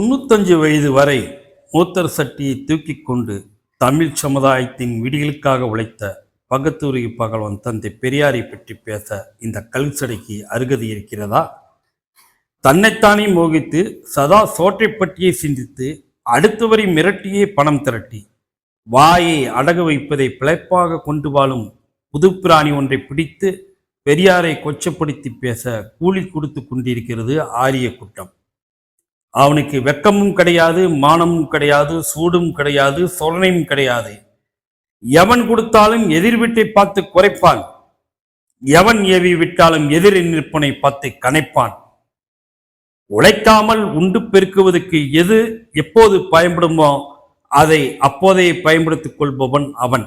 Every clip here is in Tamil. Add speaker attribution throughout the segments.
Speaker 1: தொண்ணூத்தஞ்சு வயது வரை மூத்தர் சட்டியை தூக்கிக் கொண்டு தமிழ் சமுதாயத்தின் விடிகளுக்காக உழைத்த பகத்தூரி பகலவன் தந்தை பெரியாரை பற்றி பேச இந்த கல்சடைக்கு அருகதி இருக்கிறதா? தன்னைத்தானே மோகித்து சதா சோற்றை பற்றியே சிந்தித்து அடுத்தவரை மிரட்டியே பணம் திரட்டி வாயை அடகு வைப்பதை பிழைப்பாக கொண்டு வாழும் புதுப்பிராணி ஒன்றை பிடித்து பெரியாரை கொச்சப்படுத்தி பேச கூலி கொடுத்து கொண்டிருக்கிறது ஆரிய கூட்டம். அவனுக்கு வெக்கமும் கிடையாது மானமும் கிடையாது சூடும் கிடையாது சொரணையும் கிடையாது. எவன் கொடுத்தாலும் எதிர் வீட்டை பார்த்து குறைப்பான். எவன் ஏவி விட்டாலும் எதிரில் நிற்பனை பார்த்து கனைப்பான். உழைக்காமல் உண்டு பெருக்குவதற்கு எது எப்போது பயன்படுமோ அதை அப்போதே பயன்படுத்திக் கொள்பவன் அவன்.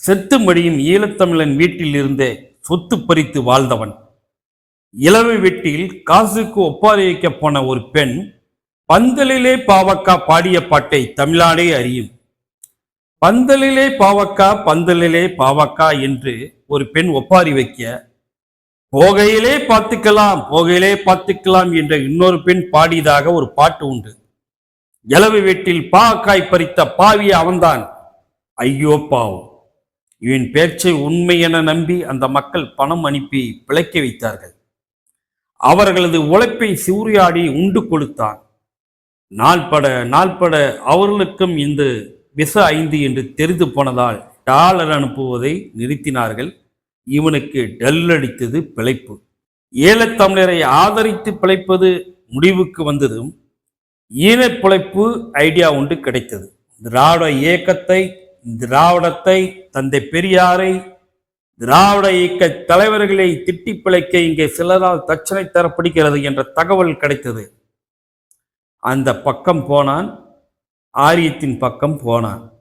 Speaker 1: செத்து மடியும் ஈழத்தமிழன் வீட்டில் இருந்தே சொத்து பறித்து வாழ்ந்தவன். இளவு வீட்டில் காசுக்கு ஒப்பாரி வைக்கப் போன ஒரு பெண் பந்தலிலே பாவக்கா பாடிய பாட்டை தமிழ்நாடே அறியும். பந்தலிலே பாவக்கா பந்தலிலே பாவக்கா என்று ஒரு பெண் ஒப்பாரி வைக்க போகையிலே பார்த்துக்கலாம் போகையிலே பார்த்துக்கலாம் என்ற இன்னொரு பெண் பாடியதாக ஒரு பாட்டு உண்டு. எலவு வீட்டில் பாவக்காய் பறித்த பாவி அவன்தான். ஐயோ பாவம். இவன் பேச்சை உண்மை என நம்பி அந்த மக்கள் பணம் அனுப்பி பிழைக்க வைத்தார்கள். அவர்களது உழைப்பை சூறையாடி உண்டு கொடுத்தான். நாள்பட நாள்பட அவர்களுக்கும் இந்த விச ஐந்து என்று தெரிந்து போனதால் டாலர் அனுப்புவதை நிறுத்தினார்கள். இவனுக்கு டல்லடித்தது பிழைப்பு. ஈழத்தமிழரை ஆதரித்து பிழைப்பது முடிவுக்கு வந்ததும் ஈன பிழைப்பு ஐடியா ஒன்று கிடைத்தது. திராவிட இயக்கத்தை திராவிடத்தை தந்தை பெரியாரை திராவிட இயக்க தலைவர்களை திட்டி பிழைக்க இங்கே சிலரால் தட்சணை தரப்படுகிறது என்ற தகவல் கிடைத்தது. அந்த பக்கம் போனான் ஆரியத்தின் பக்கம் போனான்.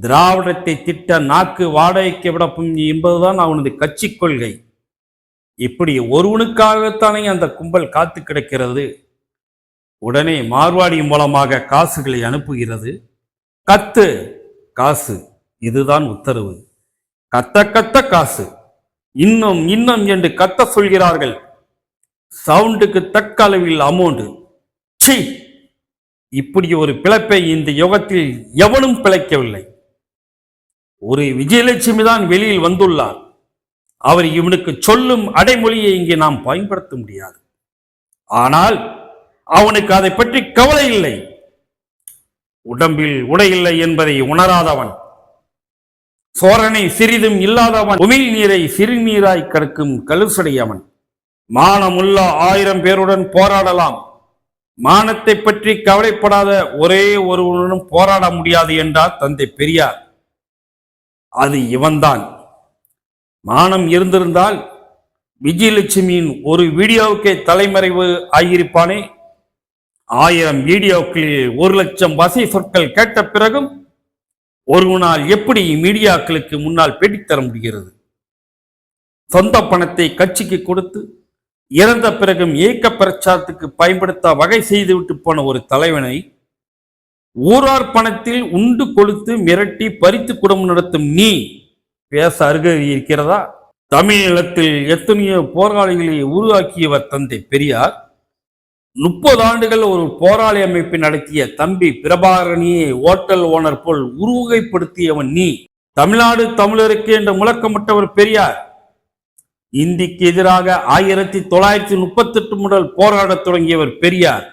Speaker 1: திராவிடத்தை திட்ட நாக்கு வாடகைக்கு விடப்பும் என்பதுதான் அவனது கட்சி கொள்கை. இப்படி ஒருவனுக்காகத்தானே அந்த கும்பல் காத்து கிடக்கிறது. உடனே மார்வாடி மூலமாக காசுகளை அனுப்புகிறது. கத்து காசு இதுதான் உத்தரவு. கத்த கத்த காசு. இன்னும் இன்னும் என்று கத்த சொல்கிறார்கள். சவுண்டுக்கு தக்க அளவில் அமௌண்ட். சி. இப்படி ஒரு பிழைப்பை இந்த யுகத்தில் எவனும் பிழைக்கவில்லை. ஒரு விஜயலட்சுமி தான் வெளியில் வந்துள்ளார். அவர் இவனுக்கு சொல்லும் அடைமொழியை இங்கே நாம் பயன்படுத்த முடியாது. ஆனால் அவனுக்கு அதை பற்றி கவலை இல்லை. உடம்பில் உடையில்லை என்பதை உணராதவன். சோரனை சிறிதும் இல்லாதவன். உமிழ் நீரை சிறுநீராய் கடக்கும் கலுசடையவன். மானமுள்ள ஆயிரம் பேருடன் போராடலாம். மானத்தை பற்றி கவலைப்படாத ஒரே ஒருவனும் போராட முடியாது என்றார் தந்தை பெரியார். அது இவன்தான். மானம் இருந்திருந்தால் விஜயலட்சுமியின் ஒரு வீடியோவுக்கே தலைமறைவு ஆகியிருப்பானே. ஆயிரம் வீடியோக்களில் ஒரு லட்சம் வசை சொற்கள் கேட்ட பிறகும் ஒருவனால் எப்படி மீடியாக்களுக்கு முன்னால் பேட்டித்தர முடிகிறது? சொந்த பணத்தை கட்சிக்கு கொடுத்து இறந்த பிறகும் இயக்க பிரச்சாரத்துக்கு பயன்படுத்த வகை செய்துவிட்டு போன ஒரு தலைவனை ஊரார் பணத்தில் உண்டு கொளுத்து மிரட்டி பறித்து குடும்பம் நடத்தும் நீ பேச அருகே இருக்கிறதா? தமிழீழத்தில் எத்தனையோ போராளிகளை உருவாக்கியவர் தந்தை பெரியார். முப்பது ஆண்டுகள் ஒரு போராளி அமைப்பை நடத்திய தம்பி பிரபாகரனியை ஓட்டல் ஓனர் போல் உருவகைப்படுத்தியவன் நீ. தமிழ்நாடு தமிழருக்கு என்று முழக்கமிட்டவர் பெரியார். இந்திக்கு எதிராக ஆயிரத்தி தொள்ளாயிரத்தி முப்பத்தி எட்டு முதல் போராடத் தொடங்கியவர் பெரியார்.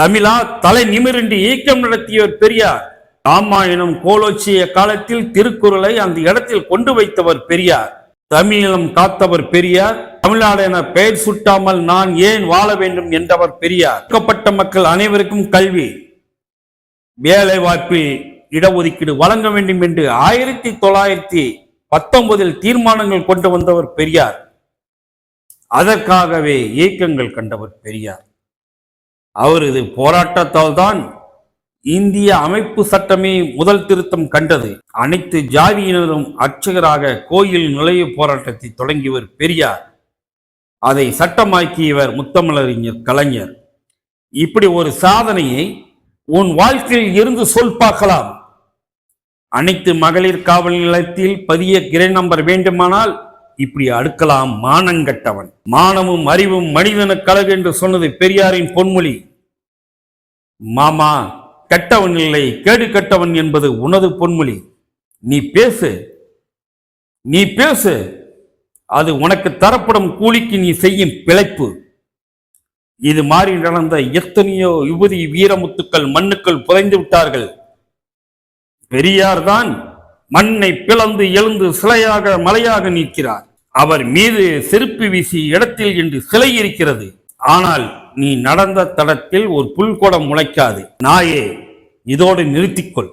Speaker 1: தமிழா தலை நிமிரண்டி இயக்கம் நடத்தியவர் பெரியார். ராமாயணம் கோலோச்சிய காலத்தில் திருக்குறளை அந்த இடத்தில் கொண்டு வைத்தவர் பெரியார். தமிழம் காத்தவர் பெரியார். தமிழ்நாடு என பெயர் சுட்டாமல் நான் ஏன் வாழ வேண்டும் என்றவர் பெரியார். ஒடுக்கப்பட்ட மக்கள் அனைவருக்கும் கல்வி வேலை வாய்ப்பு இடஒதுக்கீடு வழங்க வேண்டும் என்று ஆயிரத்தி தொள்ளாயிரத்தி பத்தொன்பதில் தீர்மானங்கள் கொண்டு வந்தவர் பெரியார். அதற்காகவே இயக்கங்கள் கண்டவர் பெரியார். அவரது போராட்டத்தால் தான் இந்திய அமைப்பு சட்டமே முதல் திருத்தம் கண்டது. அனைத்து ஜாதியினரும் அர்ச்சகராக கோயில் நுழைவு போராட்டத்தை தொடங்கியவர் பெரியார். அதை சட்டமாக்கியவர் முத்தமிழறிஞர் கலைஞர். இப்படி ஒரு சாதனையை உன் வாழ்க்கையில் இருந்து சொல் பார்க்கலாம். அனைத்து மகளிர் காவல் நிலையத்தில் பதிய கிரை நம்பர் வேண்டுமானால் இப்படி அடுக்கலாம் மானங்கட்டவன் மானமும் அறிவும் மனிதனுக்கு கலவு என்று சொன்னது பெரியாரின் பொன்மொழி. மாமா கெட்டவன் இல்லை கேடு கெட்டவன் என்பது உனது பொன்மொழி. நீ பேசு. நீ பேசு. அது உனக்கு தரப்படும் கூலிக்கு நீ செய்யும் பிழைப்பு. இது மாறி நடந்த எத்தனையோ யுவதி வீரமுத்துக்கள் மண்ணுக்குள் புதைந்து விட்டார்கள். பெரியார் தான் மண்ணை பிளந்து எழுந்து சிலையாக மலையாக நிற்கிறார் அவர் மீது செருப்பு வீசி இடத்தில் இன்று சிலை இருக்கிறது. ஆனால் நீ நடந்த தடத்தில் ஒரு புல்கோடம் முளைக்காது. நாயே இதோடு நிறுத்திக்கொள்.